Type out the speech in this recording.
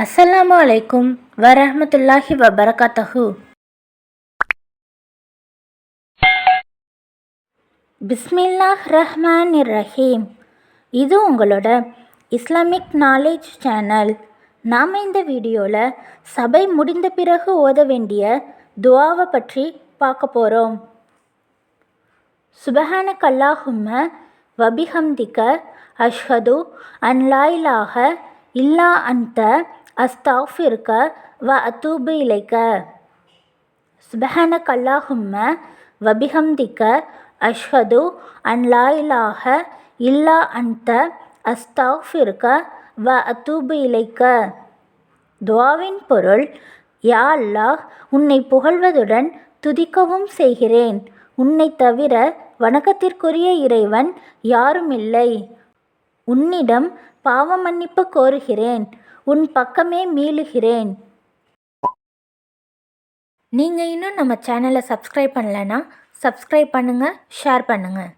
அஸ்ஸலாமு அலைக்கும் வரஹ்மத்துல்லாஹி வபரகாத்தஹு. பிஸ்மில்லாஹ் ரஹ்மான் ரஹீம். இது உங்களோட இஸ்லாமிக் நாலேஜ் சேனல் நாம் இந்த வீடியோவில் சபை முடிந்த பிறகு ஓத வேண்டிய துவாவை பற்றி பார்க்க போகிறோம் சுபஹான கல்லாஹும வபிஹம்திக அஷ்ஹது அன்லாயிலாக இல்லா அந்த அஸ்தாஃபிருக்க வ அத்தூபு இலைக்க. சுபஹானக் அல்லாஹும்ம வபிஹம்திக்க அஷ்ஹது அன் லா இலாஹ இல்லா அன்த அஸ்தாஃபிருக்க வ அத்தூபு இலைக்க. துவாவின் பொருள் யா அல்லாஹ் உன்னை புகழ்வதுடன் துதிக்கவும் செய்கிறேன். உன்னை தவிர வணக்கத்திற்குரிய இறைவன் யாருமில்லை. உன்னிடம் பாவ மன்னிப்பு கோருகிறேன். உன் பக்கமே மீளுகிறேன். நீங்கள் இன்னும் நம்ம சேனலை சப்ஸ்கிரைப் பண்ணலைன்னா சப்ஸ்கிரைப் பண்ணுங்கள் ஷேர் பண்ணுங்கள்